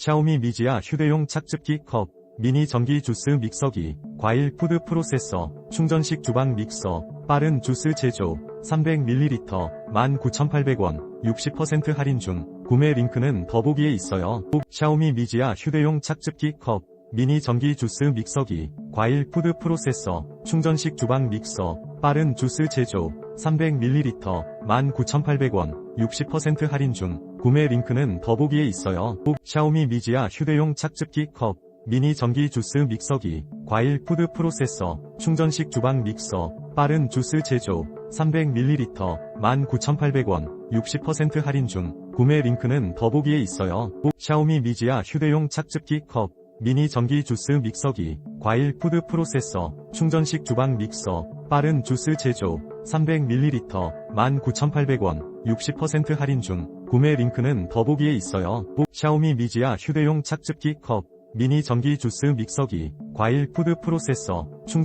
샤오미 미지아 휴대용 착즙기 컵, 미니 전기 주스 믹서기, 과일 푸드 프로세서, 충전식 주방 믹서, 빠른 주스 제조, 300ml, 19,800원, 60% 할인 중, 구매 링크는 더보기에 있어요. 샤오미 미지아 휴대용 착즙기 컵, 미니 전기 주스 믹서기, 과일 푸드 프로세서, 충전식 주방 믹서, 빠른 주스 제조, 300ml, 19,800원, 60% 할인 중, 구매 링크는 더보기에 있어요. 샤오미 미지아 휴대용 착즙기 컵, 미니 전기 주스 믹서기, 과일 푸드 프로세서, 충전식 주방 믹서, 빠른 주스 제조, 300ml, 19,800원, 60% 할인 중, 구매 링크는 더보기에 있어요. 샤오미 미지아 휴대용 착즙기 컵, 미니 전기 주스 믹서기, 과일 푸드 프로세서, 충전식 주방 믹서, 빠른 주스 제조, 300ml, 19,800원, 60% 할인 중, 구매 링크는 더보기에 있어요. 샤오미 미지아 휴대용 착즙기 컵, 미니 전기 주스 믹서기, 과일 푸드 프로세서, 충전